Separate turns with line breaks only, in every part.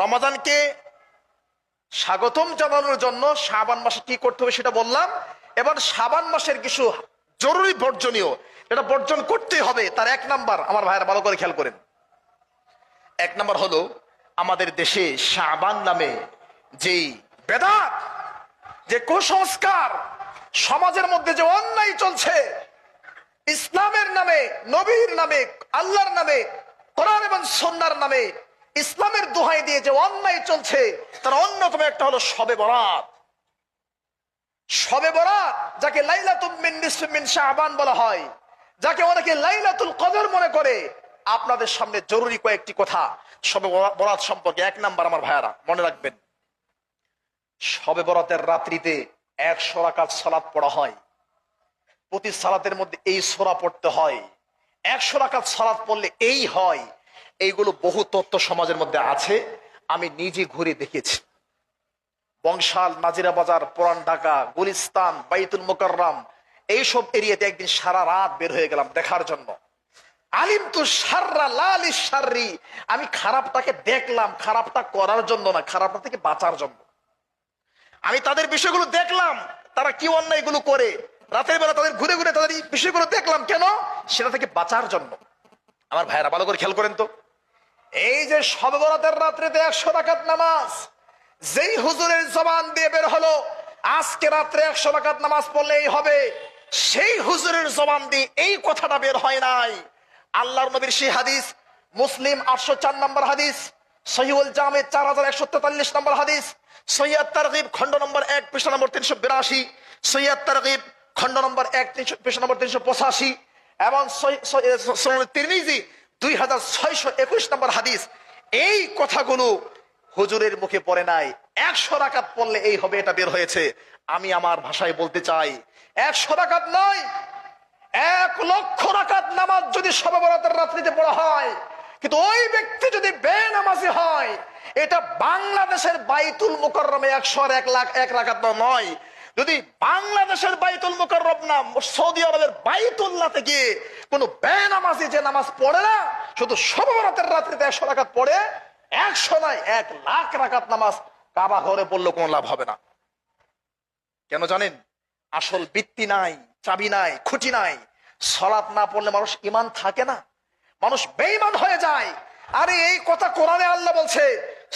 রমাজানকে স্বাগতম জানানোর জন্য শাবান মাসে কি করতে হবে সেটা বললাম। এবার শাবান মাসের কিছু জরুরি বর্জনীয় এটা বর্জন করতেই হবে, তার এক নাম্বার আমার ভাইয়েরা ভালো করে খেয়াল করেন। এক নাম্বার হলো, আমাদের দেশে শাবান নামে যেই বেদাত, যে কুসংস্কার, সমাজের মধ্যে যে অন্যায় চলছে, ইসলামের নামে, নবীর নামে, আল্লাহর নামে, কোরআন এবং সন্ন্যার নামে ইসলামের দোহাই দিয়ে যে অন্যায় চলছে, তার অন্যতম একটা হলো সবে বরাত। সবে বরাত, যাকে লাইলাতুল মিন নিসফি মিন শাবান বলা হয়, যাকে অনেকে লাইলাতুল কদর মনে করে। আপনাদের সামনে জরুরি কয়েকটি কথা সবে বরা- বরাত সম্পর্কে। এক নাম্বার আমার ভাইয়ারা, মনে রাখবেন, সবে বরাতের রাত্রিতে একশো রাকাত সালাত পড়া হয়। প্রতি সালাতের মধ্যে এই সোরা পড়তে হয়। একশো রাকাত সালাত পড়লে এই হয় এইগুলো বহু তত্ত্ব সমাজের মধ্যে আছে, আমি নিজে ঘুরে দেখেছি। বংশাল, নাজিরা বাজার, পুরান ঢাকা, গুলিস্তান, বাইতুল মোকাররাম, এইসব এরিয়াতে একদিন সারা রাত বের হয়ে গেলাম দেখার জন্য। আলিম তু সাররা লালি সাররি আমি খারাপটাকে দেখলাম, খারাপটা করার জন্য না, খারাপটা থেকে বাঁচার জন্য। আমি তাদের বিষয়গুলো দেখলাম, তারা কি অন্যায় অন্যায়গুলো করে। রাতের বেলা তাদের ঘুরে ঘুরে তাদের বিষয়গুলো দেখলাম, কেন? সেটা থেকে বাঁচার জন্য। আমার ভাইয়েরা ভালো করে খেয়াল করেন তো। এই যে সববরাতের রাত্রিতে একশো রাকাত নামাজ, যেই হুজুরের জবান দিয়ে বের হলো, আজকে রাত্রে একশো রাকাত নামাজ পড়লেই হবে। সেই হুজুরের জবান দিয়ে এই কথাটা বের হয় নাই। আল্লাহর নবীর সেই হাদিস, মুসলিম আটশো চার নম্বর হাদিস, সহিউল জামে চার হাজার একশো তেতাল্লিশ নম্বর হাদিস, সৈয়দ তারগিব খন্ড নম্বর এক, পৃষ্ঠা নম্বর তিনশো বিরাশি, সৈয়দ তারগিব খন্ড নম্বর এক, তিনশো পৃষ্ঠা নম্বর তিনশো পঁচাশি, এবং তিরমিজি দুই হাজার ছয়শো একুশ নম্বর হাদিস, এই কথাগুলো হুজুরের মুখে পড়ে নাই। একশো রাকাত পড়লে এই হবে, এটা বের হয়েছে। আমি আমার ভাষায় বলতে চাই, একশো রাকাত নয়, এক লক্ষ রাকাত নামাজ যদি সবাবরাতের রাত্রিতে পড়া হয়, কিন্তু ওই ব্যক্তি যদি বেনামাজি হয়, এটা বাংলাদেশের বাইতুল মুকররমে একশো এক লাখ, এক রাকাত নয় যদি বাংলাদেশের বাইতুল মুকররম না, সৌদি আরবের বাইতুল্লাহ থেকে কোনো বেনামাজি যে নামাজ পড়ে না, শুধু সবাবরাতের রাত্রিতে একশো রাকাত পড়ে, একশো নয়, এক লাখ রাকাত নামাজ কাবা ঘরে পড়লে কোনো লাভ হবে না। কেন জানেন? আসল বৃত্তি নাই, চাবি নাই, খুঁটি নাই। সলাপ না পড়লে মানুষ ইমান থাকে না। মানুষ বেইমান হয়ে যায়। আরে এই কথা কোরআনে আল্লাহ বলছে,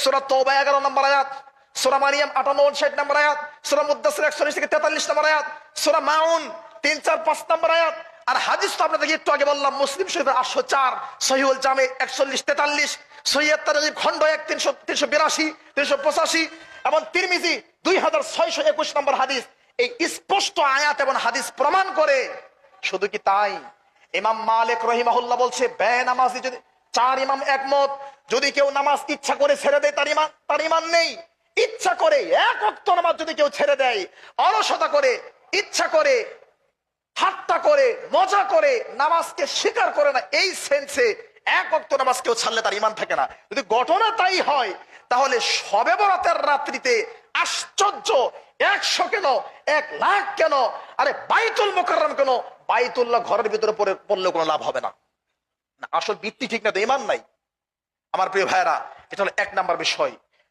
সুরা তৌবা এগারো নম্বর আয়াত সুরা মারিয়াম আটান্ন ষাট নম্বর আয়াত, সুরা মুদাসির একচল্লিশ থেকে তেতাল্লিশ নম্বর আয়াত, সুরা মাউন তিন, চার, পাঁচ নম্বর আয়াত। আর হাদিস তো আপনাদেরকে একটু আগে বললাম, মুসলিম আটশো চার সহিউল জামে একচল্লিশ, তেতাল্লিশ সৈয়দ তারিব খন্ড এক, তিনশো তিনশো বিরাশি, তিনশো পঁচাশি এবং তিরমিজি দুই হাজার ছয়শো একুশ নম্বর হাদিস। এই স্পষ্ট আয়াত এবং হাদিস প্রমাণ করে শুধু কি তাই? ইমাম মালিক রহিমাহুল্লাহ বলছে বে নামাজি যদি, চার ইমাম একমত, যদি কেউ নামাজ ইচ্ছা করে ছেড়ে দেয়, তার ইমান তার ইমান নেই। ইচ্ছা করে এক অক্ত নামাজ যদি কেউ ছেড়ে দেয় অলসতা করে ইচ্ছা করে ঠাট্টা করে মজা করে নামাজকে স্বীকার করে না এই সেন্সে এক অক্ত নামাজ কেউ ছাড়লে তার ইমান থাকে না। যদি ঘটনা তাই হয় তাহলে সবে বরাতের রাত্রিতে আশ্চর্য একশো কেন এক লাখ কেন আরে বাইতুল মোকাররম কেন বাইতুল্লাহ ঘরের ভিতরে পড়ে পড়লে কোনো লাভ হবে না। না, আসল বৃত্তি ঠিক না তো ইমান নাই। আমার প্রিয় ভাইয়েরা এটা হলো এক নাম্বার বিষয়।